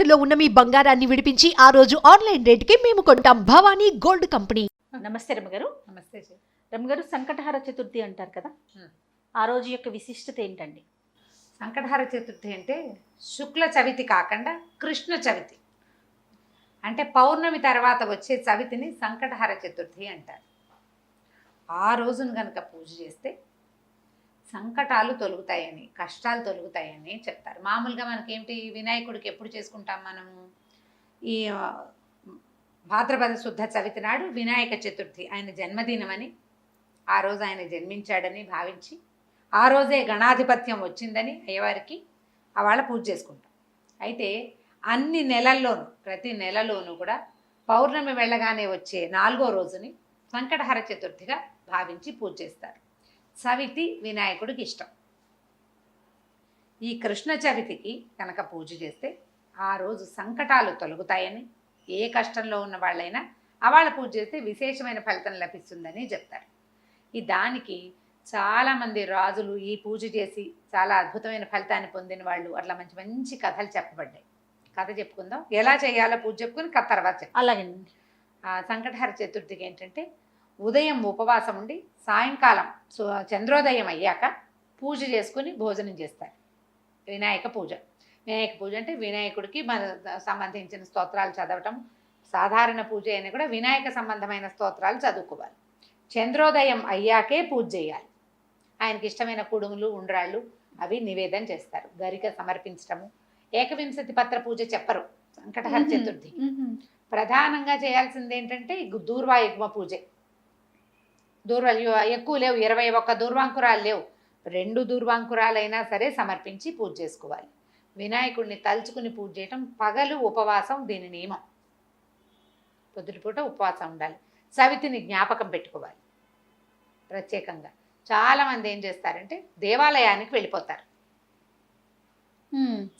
తాకట్టులో ఉన్న మీ బంగారాన్ని విడిపించి ఆ రోజు ఆన్లైన్ రేటుకి మేము కొంటాం. Bhavani gold company. నమస్తే రమ్మగారు నమస్తే జీ. రమ్మగారు సంకటహార చతుర్థి అంటారు కదా. ఆ రోజు యొక్క విశిష్టత ఏంటండి? సంకటహార చతుర్థి అంటే శుక్ల చవితి కాకుండా కృష్ణ చవితి. అంటే పౌర్ణమి తర్వాత వచ్చే చవితిని సంకటహార చతుర్థి అంటారు. ఆ రోజున కనుక పూజ చేస్తే సంకటాలు తొలుగుతాయని కష్టాలు తొలుగుతాయని చెప్తారు. మామూలుగా మనకేమిటి వినాయకుడికి ఎప్పుడు చేసుకుంటాం మనము? ఈ భాద్రపద శుద్ధ చవితి నాడు వినాయక చతుర్థి ఆయన జన్మదినమని ఆ రోజు ఆయన జన్మించాడని భావించి ఆ రోజే గణాధిపత్యం వచ్చిందని అయ్యవారికి వాళ్ళ పూజ చేసుకుంటాం. అయితే అన్ని నెలల్లోనూ ప్రతి నెలలోనూ కూడా పౌర్ణమి వెళ్ళగానే వచ్చే నాలుగో రోజుని సంకటహర చతుర్థిగా భావించి పూజ చేస్తారు. చవితి వినాయకుడికి ఇష్టం. ఈ కృష్ణ చవితికి కనుక పూజ చేస్తే ఆ రోజు సంకటాలు తొలగుతాయని ఏ కష్టంలో ఉన్న వాళ్ళైనా ఆ వాళ్ళ పూజ చేస్తే విశేషమైన ఫలితం లభిస్తుందని చెప్తారు. ఈ దానికి చాలామంది రాజులు ఈ పూజ చేసి చాలా అద్భుతమైన ఫలితాన్ని పొందిన వాళ్ళు అట్లా మంచి మంచి కథలు చెప్పబడ్డాయి. కథ చెప్పుకుందాం. ఎలా చేయాలో పూజ చెప్పుకుని కథ తర్వాత ఆ సంకటహర చతుర్థికి ఏంటంటే ఉదయం ఉపవాసం ఉండి సాయంకాలం చంద్రోదయం అయ్యాక పూజ చేసుకుని భోజనం చేస్తారు. వినాయక పూజ. వినాయక పూజ అంటే వినాయకుడికి మన సంబంధించిన స్తోత్రాలు చదవటం సాధారణ పూజ అయినా కూడా వినాయక సంబంధమైన స్తోత్రాలు చదువుకోవాలి. చంద్రోదయం అయ్యాకే పూజ చేయాలి. ఆయనకి ఇష్టమైన కుడుములు ఉండ్రాళ్ళు అవి నివేదన చేస్తారు. గరిక సమర్పించటము ఏకవింశతి పత్ర పూజ చెప్పరు. సంకటహర చతుర్థి. ప్రధానంగా చేయాల్సింది ఏంటంటే దూర్వాయుగ్మ పూజే. దూర్వ ఎక్కువ లేవు. ఇరవై ఒక్క దూర్వాంకురాలు లేవు. రెండు దూర్వాంకురాలైనా సరే సమర్పించి పూజ చేసుకోవాలి. వినాయకుడిని తలుచుకుని పూజ చేయటం పగలు ఉపవాసం దీని నియమం. పొద్దుటిపూట ఉపవాసం ఉండాలి. సవితిని జ్ఞాపకం పెట్టుకోవాలి. ప్రత్యేకంగా. చాలామంది ఏం చేస్తారంటే దేవాలయానికి వెళ్ళిపోతారు.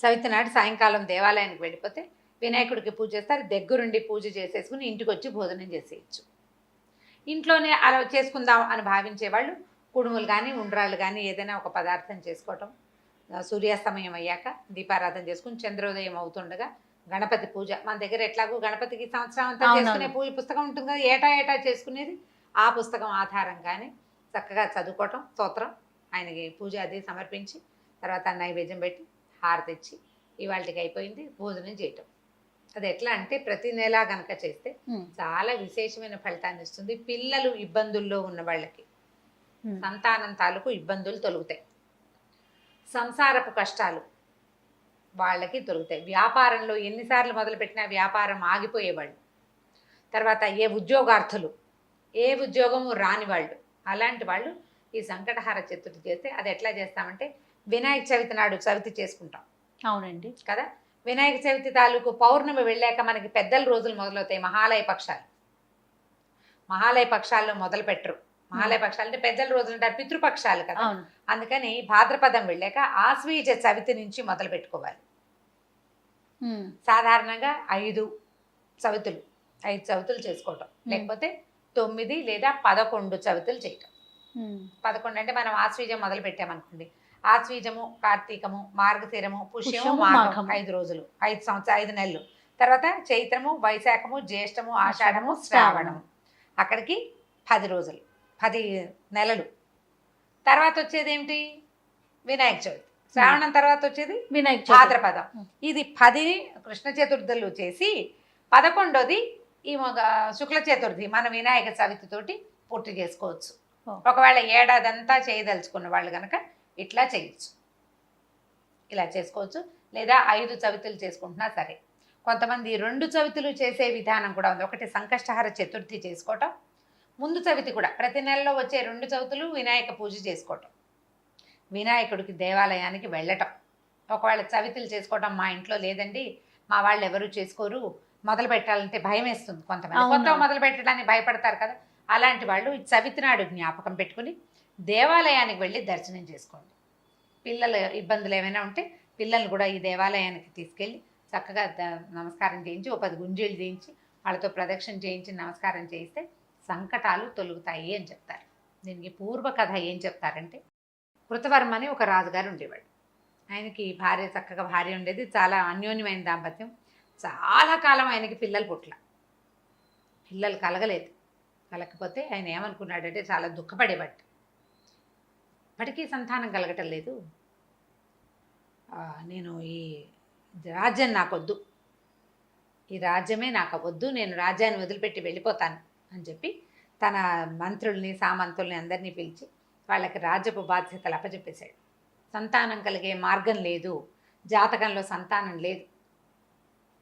చవితి నాడు సాయంకాలం దేవాలయానికి వెళ్ళిపోతే వినాయకుడికి పూజ చేస్తారు. దగ్గరుండి పూజ చేసేసుకుని ఇంటికి వచ్చి భోజనం చేసేయచ్చు. ఇంట్లోనే అలా చేసుకుందాం అని భావించే వాళ్ళు కుడుములు కానీ ఉండ్రాళ్ళు కానీ ఏదైనా ఒక పదార్థం చేసుకోవటం. సూర్యాస్తమయం అయ్యాక దీపారాధన చేసుకుని చంద్రోదయం అవుతుండగా గణపతి పూజ. మన దగ్గర ఎట్లాగో గణపతికి సంవత్సరం అంతా. చేసుకునే పూజ పుస్తకం ఉంటుంది కదా ఏటా ఏటా చేసుకునేది? ఆ పుస్తకం ఆధారంగానే చక్కగా చదువుకోవటం స్తోత్రం. ఆయనకి పూజ అది సమర్పించి తర్వాత నైవేద్యం పెట్టి హారతి ఇచ్చి ఇవాళకి అయిపోయింది భోజనం చేయటం. అది ఎట్లా అంటే ప్రతి నెల కనుక చేస్తే చాలా విశేషమైన ఫలితాన్ని ఇస్తుంది. పిల్లలు ఇబ్బందుల్లో ఉన్న వాళ్ళకి సంతానం తాలూకు ఇబ్బందులు తొలుగుతాయి. సంసారపు కష్టాలు వాళ్ళకి తొలుగుతాయి వ్యాపారంలో ఎన్నిసార్లు మొదలుపెట్టినా వ్యాపారం ఆగిపోయేవాళ్ళు. తర్వాత ఏ ఉద్యోగార్థులు ఏ ఉద్యోగము రాని వాళ్ళు అలాంటి వాళ్ళు ఈ సంకటహార చతుర్థి చేస్తే అది ఎట్లా చేస్తామంటే వినాయక చవితి నాడు చవితి చేసుకుంటాం. అవునండి. కదా? వినాయక చవితి తాలూకు పౌర్ణమి వెళ్ళాక మనకి పెద్దల రోజులు మొదలవుతాయి మహాలయ పక్షాలు. మహాలయ పక్షాల్లో మొదలు పెట్టరు. మహాలయ పక్షాలు అంటే పెద్దల రోజులు అంటారు పితృపక్షాలు కదా. అందుకని భాద్రపదం వెళ్ళాక ఆశ్వీజ చవితి నుంచి మొదలు పెట్టుకోవాలి. సాధారణంగా ఐదు చవితులు ఐదు చవితులు చేసుకోవటం. లేకపోతే తొమ్మిది లేదా పదకొండు చవితులు చేయటం. పదకొండు అంటే మనం ఆశ్వీజం మొదలు పెట్టామనుకోండి ఆశ్వీజము కార్తీకము మార్గశిరము పుష్యము మాఘం. ఐదు రోజులు. ఐదు సంవత్సరం ఐదు నెలలు. తర్వాత చైత్రము వైశాఖము జ్యేష్టము ఆషాఢము శ్రావణము. అక్కడికి పది రోజులు పది నెలలు. తర్వాత వచ్చేది ఏమిటి? వినాయక చవితి. శ్రావణం తర్వాత వచ్చేది? వినాయక. భాద్రపదం. ఇది పది కృష్ణ చతుర్థులు చేసి పదకొండోది ఈ శుక్ల చతుర్థి మన వినాయక చవితితోటి పూర్తి చేసుకోవచ్చు. ఒకవేళ ఏడాదంతా చేయదలుచుకున్న వాళ్ళు కనుక ఇట్లా చేయొచ్చు. ఇలా చేసుకోవచ్చు. లేదా ఐదు చవితులు చేసుకుంటున్నా సరే. కొంతమంది రెండు చవితులు చేసే విధానం కూడా ఉంది. ఒకటి సంకష్టహర చతుర్థి చేసుకోవటం. ముందు చవితి కూడా ప్రతి నెలలో వచ్చే రెండు చవితులు వినాయక పూజ చేసుకోవటం. వినాయకుడికి దేవాలయానికి వెళ్ళటం. ఒకవేళ చవితులు చేసుకోవటం మా ఇంట్లో లేదండి. మా వాళ్ళు ఎవరు చేసుకోరు. మొదలు పెట్టాలంటే భయం వేస్తుంది కొంతమంది. కొత్త మొదలు పెట్టడానికి భయపడతారు కదా. అలాంటి వాళ్ళు ఈ చవితి నాడు జ్ఞాపకం పెట్టుకుని దేవాలయానికి వెళ్ళి దర్శనం చేసుకోండి. పిల్లల ఇబ్బందులు ఏమైనా ఉంటే పిల్లల్ని కూడా ఈ దేవాలయానికి తీసుకెళ్ళి చక్కగా ద- నమస్కారం చేయించి ఒక పది గుంజీలు చేయించి వాళ్ళతో ప్రదక్షిణ చేయించి నమస్కారం చేయిస్తే సంకటాలు తొలుగుతాయి అని చెప్తారు. దీనికి పూర్వ కథ ఏం చెప్తారంటే కృతవర్మ అని ఒక రాజుగారు ఉండేవాడు ఆయనకి భార్య చక్కగా భార్య ఉండేది. చాలా అన్యోన్యమైన దాంపత్యం. చాలా కాలం ఆయనకి పిల్లలు పుట్ల పిల్లలు కలగలేదు. కలగకపోతే ఆయన ఏమనుకున్నాడంటే చాలా దుఃఖపడేవాడు. ఇప్పటికీ సంతానం కలగటం లేదు. నేను ఈ రాజ్యం నాకొద్దు. ఈ రాజ్యమే నాకు వద్దు నేను రాజ్యాన్ని వదిలిపెట్టి వెళ్ళిపోతాను అని చెప్పి తన మంత్రుల్ని సామంతుల్ని అందరినీ పిలిచి వాళ్ళకి రాజ్యపు బాధ్యతలు అప్పచెప్పేశాడు సంతానం కలిగే మార్గం లేదు. జాతకంలో సంతానం లేదు.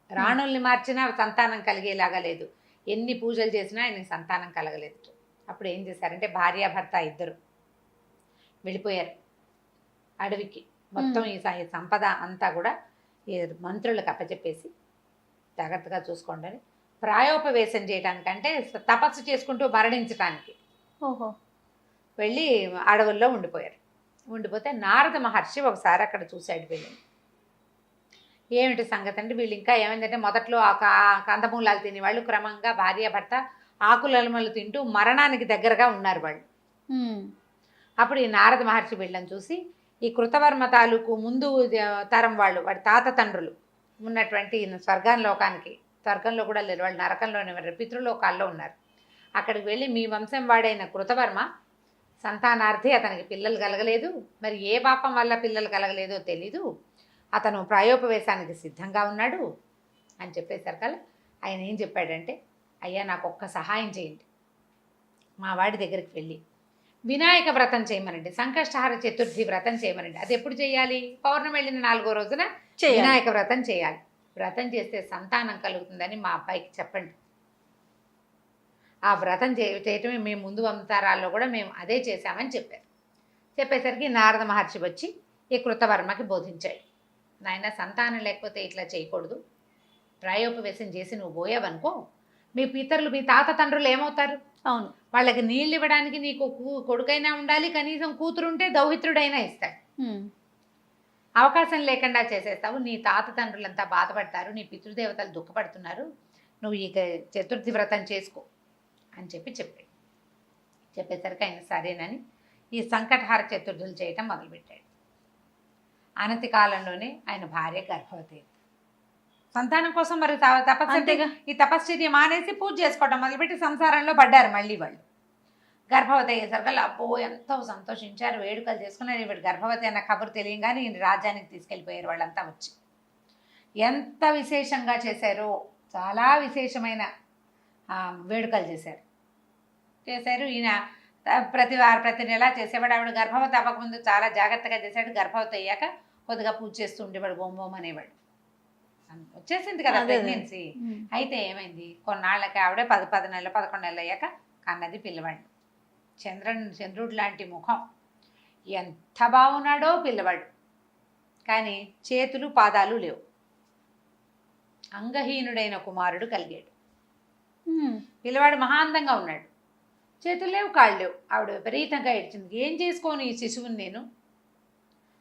రాణుల్ని మార్చినా సంతానం కలిగేలాగా లేదు. ఎన్ని పూజలు చేసినా ఆయనకి సంతానం కలగలేదు. అప్పుడు ఏం చేశారంటే భార్యాభర్త ఇద్దరు వెళ్ళిపోయారు. అడవికి. మొత్తం ఈ సంపద అంతా కూడా ఈ మంత్రులకు అప్పచెప్పేసి జాగ్రత్తగా చూసుకోండి ప్రాయోపవేశం చేయడానికంటే తపస్సు చేసుకుంటూ మరణించడానికి ఓహో. వెళ్ళి అడవుల్లో ఉండిపోయారు. ఉండిపోతే నారద మహర్షి ఒకసారి అక్కడ చూశాడు వీళ్ళని ఏమిటి సంగతి అంటే వీళ్ళు ఇంకా ఏమైందంటే మొదట్లో ఆ కందమూలాలు తిని వాళ్ళు క్రమంగా భార్య భర్త ఆకులలమలు తింటూ మరణానికి దగ్గరగా ఉన్నారు వాళ్ళు. అప్పుడు ఈ నారద మహర్షి వీళ్ళని చూసి ఈ కృతవర్మ తాలూకు ముందు తరం వాళ్ళు వాడి తాత తండ్రులు ఉన్నటువంటి స్వర్గం లోకానికి స్వర్గంలో కూడా లేరు వాళ్ళు నరకంలోనే ఉన్నారు పితృలోకాల్లో ఉన్నారు. అక్కడికి వెళ్ళి మీ వంశం వాడైన కృతవర్మ సంతానార్థి అతనికి పిల్లలు కలగలేదు. మరి ఏ పాపం వల్ల పిల్లలు కలగలేదో తెలీదు. అతను ప్రాయోపవేశానికి సిద్ధంగా ఉన్నాడు అని చెప్పేసరికి ఆయన ఏం చెప్పాడంటే అయ్యా నాకు ఒక్క సహాయం చేయండి. మా వాడి దగ్గరికి వెళ్ళి వినాయక వ్రతం చేయమనండి. సంకష్టహార చతుర్థి వ్రతం చేయమనండి. అది ఎప్పుడు చేయాలి? పౌర్ణమి వెళ్ళిన నాలుగో రోజున. వినాయక వ్రతం చేయాలి. వ్రతం చేస్తే సంతానం కలుగుతుందని మా అబ్బాయికి చెప్పండి. ఆ వ్రతం చేయటమే మేము ముందు వంతరాల్లో కూడా మేము అదే చేశామని చెప్పారు. చెప్పేసరికి నారద మహర్షి వచ్చి ఈ కృతవర్మకి బోధించాడు. నాయన సంతానం లేకపోతే ఇట్లా చేయకూడదు. ప్రాయోపవేశం చేసి నువ్వు పోయావనుకో మీ పితరులు మీ తాత తండ్రులు ఏమవుతారు? అవును. వాళ్ళకి నీళ్ళు ఇవ్వడానికి నీకు కూ- కొడుకైనా ఉండాలి కనీసం కూతురుంటే దౌహిత్రుడైనా ఇస్తాడు. అవకాశం లేకుండా చేసేస్తావు. నీ తాత తండ్రులంతా బాధపడతారు నీ పితృదేవతలు దుఃఖపడుతున్నారు. నువ్వు ఇక చతుర్థి వ్రతం చేసుకో అని చెప్పి చెప్పాడు. చెప్పేసరికి ఆయన సరేనని ఈ సంకటహార చతుర్థులు చేయటం మొదలుపెట్టాడు. అనతి కాలంలోనే ఆయన భార్య గర్భవతి అయింది. సంతానం కోసం మరి తపస్సు. ఈ తపశ్చర్య మానేసి పూజ చేసుకోవటం మొదలుపెట్టి సంసారంలో పడ్డారు మళ్ళీ వాళ్ళు. గర్భవతి అయ్యేసరికి అబ్బో ఎంతో సంతోషించారు వేడుకలు చేసుకున్నారు. ఈవిడ గర్భవతి అన్న కబురు తెలియగానే ఈయన రాజ్యానికి తీసుకెళ్ళిపోయారు వాళ్ళంతా వచ్చి. ఎంత విశేషంగా చేశారో చాలా విశేషమైన వేడుకలు చేశారు. చేశారు. ఈయన ప్రతి వారు ప్రతి నెల చేసేవాడు. ఆవిడ గర్భవతి అవ్వకముందు చాలా జాగ్రత్తగా చేశాడు. గర్భవతి అయ్యాక కొద్దిగా పూజ చేస్తూ ఉండేవాడు. అన్- వచ్చేసింది కదా. ప్రెగ్నెన్సీ. అయితే ఏమైంది? కొన్నాళ్ళకి ఆవిడే పది పది నెలలు పదకొండు నెలలు అయ్యాక కన్నది పిల్లవాడు చంద్రన్ చంద్రుడు లాంటి ముఖం. ఎంత బాగున్నాడో పిల్లవాడు. కానీ చేతులు పాదాలు లేవు. అంగహీనుడైన కుమారుడు కలిగాడు. పిల్లవాడు మహాందంగా ఉన్నాడు. చేతులు లేవు కాళ్ళు లేవు. ఆవిడ విపరీతంగా ఏడ్చింది. ఏం చేసుకోను ఈ శిశువుని నేను?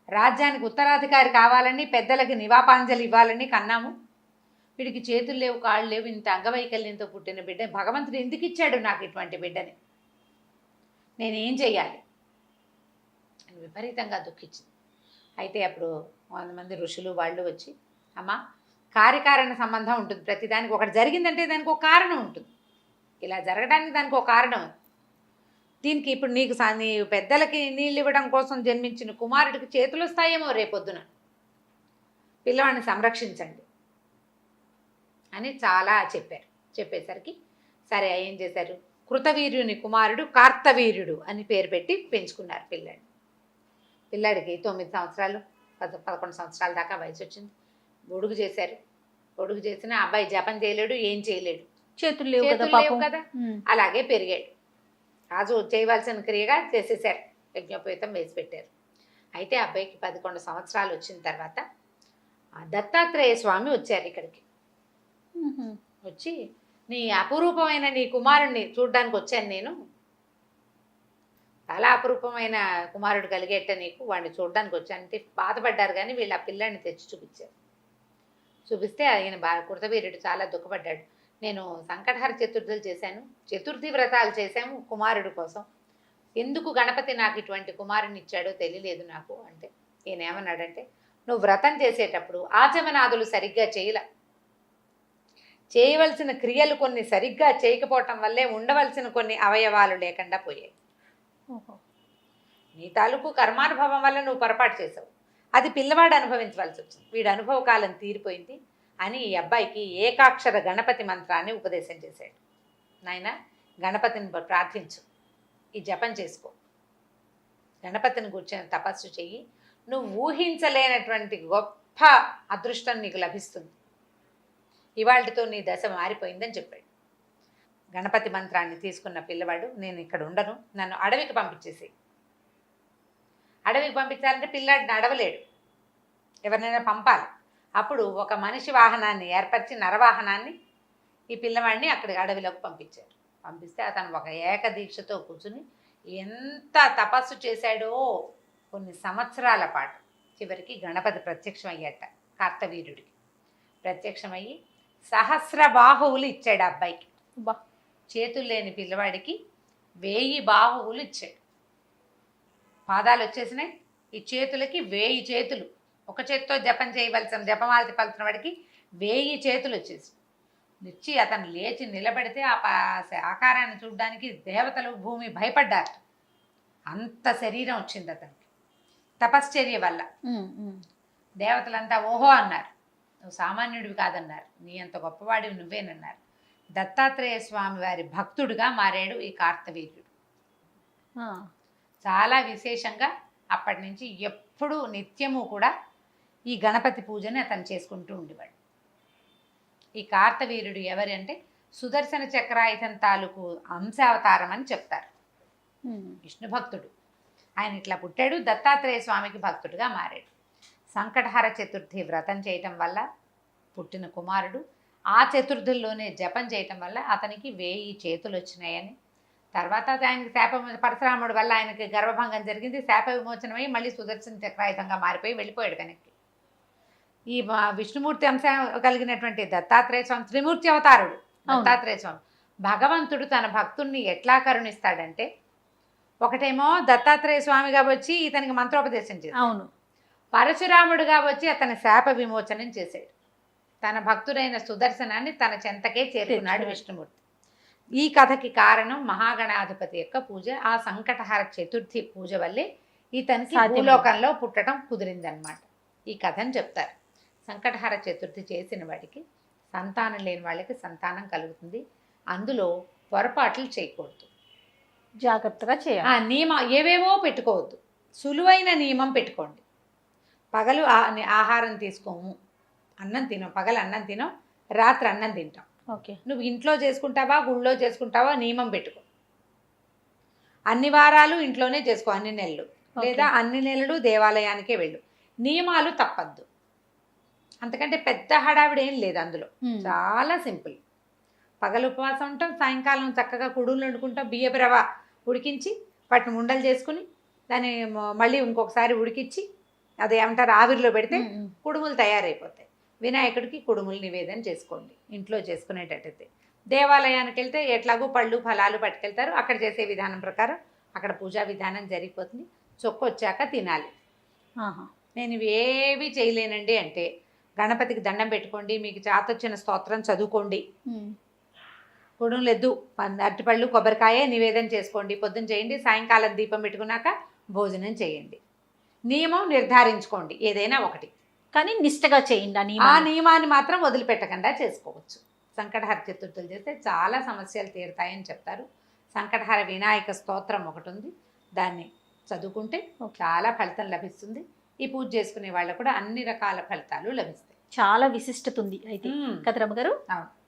రాజ్యానికి ఉత్తరాధికారి కావాలని పెద్దలకి నివాపాంజలి ఇవ్వాలని కన్నాము. వీడికి చేతులు లేవు కాళ్ళు లేవు ఇంత అంగవైకల్యంతో పుట్టిన బిడ్డ. భగవంతుడు ఎందుకు ఇచ్చాడు నాకు ఇటువంటి బిడ్డని? నేనేం చెయ్యాలి? అని విపరీతంగా దుఃఖించింది. అయితే అప్పుడు కొంతమంది ఋషులు వాళ్ళు వచ్చి అమ్మ కార్యకారణ సంబంధం ఉంటుంది. ప్రతిదానికి ఒకటి జరిగిందంటే దానికి ఒక కారణం ఉంటుంది. ఇలా జరగడానికి దానికి ఒక కారణం ఉంది. దీనికి ఇప్పుడు నీకు నీ పెద్దలకి నీళ్ళు ఇవ్వడం కోసం జన్మించిన కుమారుడికి చేతులు వస్తాయేమో రేపొద్దున. పిల్లవాడిని సంరక్షించండి అని చాలా చెప్పారు. చెప్పేసరికి సరే ఏం చేశారు? కృతవీర్యుని కుమారుడు కార్తవీర్యుడు అని పేరు పెట్టి పెంచుకున్నారు పిల్లాడిని. పిల్లాడికి తొమ్మిది సంవత్సరాలు పద పదకొండు సంవత్సరాల దాకా వయసు వచ్చింది. గొడుగు చేశారు. గొడుగు చేసిన అబ్బాయి జపం చేయలేడు ఏం చేయలేడు. చేతులు లేవు కదా. అలాగే పెరిగాడు. రాజు చేయవలసిన క్రియగా చేసేసారు యజ్ఞోపేతం వేసి పెట్టారు అయితే అబ్బాయికి పదకొండు సంవత్సరాలు వచ్చిన తర్వాత ఆ దత్తాత్రేయ స్వామి వచ్చారు ఇక్కడికి. వచ్చి నీ అపురూపమైన నీ కుమారుణ్ణి చూడ్డానికి వచ్చాను నేను. చాలా అపురూపమైన కుమారుడు కలిగేట నీకు. వాడిని చూడడానికి వచ్చాను. అంటే బాధపడ్డారు కానీ వీళ్ళు ఆ పిల్లాడిని తెచ్చి చూపించారు. చూపిస్తే ఆయన బా కృతవీరుడు చాలా దుఃఖపడ్డాడు. నేను సంకటహర చతుర్థులు చేశాను. చతుర్థి వ్రతాలు చేశాము కుమారుడు కోసం. ఎందుకు గణపతి నాకు ఇటువంటి కుమారుని ఇచ్చాడో తెలియలేదు నాకు. అంటే ఈయన ఏమన్నాడంటే నువ్వు వ్రతం చేసేటప్పుడు ఆచమనాదులు సరిగ్గా చేయల. చేయవలసిన క్రియలు కొన్ని సరిగ్గా చేయకపోవటం వల్లే ఉండవలసిన కొన్ని అవయవాలు లేకుండా పోయాయి. నీ తాలూకు కర్మానుభవం వల్ల నువ్వు పొరపాటు చేసావు. అది పిల్లవాడు అనుభవించవలసి వచ్చింది. వీడి అనుభవ కాలం తీరిపోయింది. అని ఈ అబ్బాయికి ఏకాక్షర గణపతి మంత్రాన్ని ఉపదేశం చేశాడు. నాయన గణపతిని ప్రార్థించు. ఈ జపం చేసుకో. గణపతిని కూర్చొని తపస్సు చెయ్యి. నువ్వు ఊహించలేనటువంటి గొప్ప అదృష్టం నీకు లభిస్తుంది. ఇవాళతో నీ దశ మారిపోయిందని చెప్పాడు. గణపతి మంత్రాన్ని తీసుకున్న పిల్లవాడు నేను ఇక్కడ ఉండను. నన్ను అడవికి పంపించేసి అడవికి పంపించాలంటే పిల్లాడిని అడవలేడు. ఎవరినైనా పంపాలి. అప్పుడు ఒక మనిషి వాహనాన్ని ఏర్పరిచి నరవాహనాన్ని ఈ పిల్లవాడిని అక్కడికి అడవిలోకి పంపించారు పంపిస్తే అతను ఒక ఏకదీక్షతో కూర్చుని ఎంత తపస్సు చేశాడో కొన్ని సంవత్సరాల పాటు. చివరికి గణపతి ప్రత్యక్షం అయ్యాట కార్తవీర్యుడికి ప్రత్యక్షమయ్యి సహస్ర బాహువులు ఇచ్చాడు అబ్బాయికి. చేతులు లేని పిల్లవాడికి వేయి బాహువులు ఇచ్చాడు. పాదాలు వచ్చేసినాయి. ఈ చేతులకి వేయి చేతులు. ఒక చేతితో జపం చేయవలసిన జపమాలతి పలుతున్న వాడికి వేయి చేతులు వచ్చేసి. ఇచ్చి అతను లేచి నిలబడితే ఆ ఆకారాన్ని చూడడానికి దేవతలు భూమి భయపడ్డారు. అంత శరీరం వచ్చింది అతనికి. తపశ్చర్య వల్ల. దేవతలంతా ఓహో అన్నారు. నువ్వు సామాన్యుడివి కాదన్నారు. నీ అంత గొప్పవాడివి నువ్వేనన్నారు. దత్తాత్రేయ స్వామి వారి భక్తుడిగా మారాడు ఈ కార్తవీర్యుడు. చాలా విశేషంగా అప్పటి నుంచి ఎప్పుడూ నిత్యము కూడా ఈ గణపతి పూజని అతను చేసుకుంటూ ఉండేవాడు. ఈ కార్తవీర్యుడు ఎవరి అంటే సుదర్శన చక్రాయుధం తాలూకు అంశావతారం అని చెప్తారు. విష్ణు భక్తుడు. ఆయన ఇట్లా పుట్టాడు దత్తాత్రేయ స్వామికి భక్తుడిగా మారాడు. సంకటహర చతుర్థి వ్రతం చేయటం వల్ల పుట్టిన కుమారుడు ఆ చతుర్థుల్లోనే జపం చేయటం వల్ల అతనికి వేయి చేతులు వచ్చినాయని తర్వాత ఆయనకి శాప పరశురాముడు వల్ల ఆయనకి గర్భభంగం జరిగింది శాప విమోచనమై మళ్ళీ సుదర్శన చక్రాయుధంగా మారిపోయి వెళ్ళిపోయాడు వెనక్కి. ఈ విష్ణుమూర్తి అంశం కలిగినటువంటి దత్తాత్రేయ స్వామి త్రిమూర్తి అవతారుడు దత్తాత్రేయ స్వామి. భగవంతుడు తన భక్తుణ్ణి ఎట్లా కరుణిస్తాడంటే ఒకటేమో దత్తాత్రేయ స్వామిగా వచ్చి ఇతనికి మంత్రోపదేశం చేశాడు. అవును. పరశురాముడుగా వచ్చి అతని శాప విమోచనం చేశాడు. తన భక్తుడైన సుదర్శనాన్ని తన చెంతకే చేరుకున్నాడు. విష్ణుమూర్తి. ఈ కథకి కారణం మహాగణాధిపతి యొక్క పూజ. ఆ సంకటహార చతుర్థి పూజ వల్లే ఇతనికి. భూలోకంలో పుట్టడం కుదిరిందనమాట ఈ కథని చెప్తారు. సంకటహార చతుర్థి చేసిన వాడికి సంతానం లేని వాళ్ళకి సంతానం కలుగుతుంది. అందులో పొరపాట్లు చేయకూడదు. జాగ్రత్తగా చేయాలి. నియమ ఏవేవో పెట్టుకోవద్దు. సులువైన నియమం పెట్టుకోండి. పగలు ఆహారం తీసుకోము. అన్నం తినం పగలు అన్నం తినం రాత్రి అన్నం తింటాం. ఓకే. నువ్వు ఇంట్లో చేసుకుంటావా గుళ్ళో చేసుకుంటావా నియమం పెట్టుకో. అన్ని వారాలు ఇంట్లోనే చేసుకో అన్ని నెలలు. లేదా అన్ని నెలలు దేవాలయానికే వెళ్ళు. నియమాలు తప్పద్దు. అంతకంటే పెద్ద హడావిడి ఏం లేదు అందులో. చాలా సింపుల్. పగలు ఉపవాసం ఉంటాం సాయంకాలం చక్కగా కుడులు వండుకుంటాం బియ్యపు రవ ఉడికించి వాటిని ఉండలు చేసుకుని దాన్ని మళ్ళీ ఇంకొకసారి ఉడికించి అది ఏమంటారు ఆవిరిలో పెడితే. కుడుములు తయారైపోతాయి. వినాయకుడికి కుడుములు నివేదన చేసుకోండి. ఇంట్లో చేసుకునేటట్టయితే. దేవాలయానికి వెళ్తే ఎట్లాగో పళ్ళు ఫలాలు పట్టుకెళ్తారు. అక్కడ చేసే విధానం ప్రకారం అక్కడ పూజా విధానం జరిగిపోతుంది. చొక్క వచ్చాక తినాలి. ఆహా. నేను ఇవి ఏవి చేయలేనండి అంటే గణపతికి దండం పెట్టుకోండి మీకు చాతొచ్చిన స్తోత్రం చదువుకోండి. పన్- అరటిపళ్ళు కొబ్బరికాయ నివేదన చేసుకోండి. పొద్దున చేయండి సాయంకాలం దీపం పెట్టుకున్నాక భోజనం చేయండి. నియమం నిర్ధారించుకోండి ఏదైనా ఒకటి. కానీ నిష్టగా చేయండి ఆ ఆ నియమాన్ని. మాత్రం వదిలిపెట్టకుండా చేసుకోవచ్చు. సంకటహర చతుర్థులు చేస్తే చాలా సమస్యలు తీరుతాయని చెప్తారు. సంకటహర వినాయక స్తోత్రం ఒకటి ఉంది. దాన్ని చదువుకుంటే. చాలా ఫలితం లభిస్తుంది. ఈ పూజ చేసుకునే వాళ్ళకు కూడా అన్ని రకాల ఫలితాలు లభిస్తాయి. చాలా విశిష్టత ఉంది అయితే మ్మ్. కదరమ్మ గారు.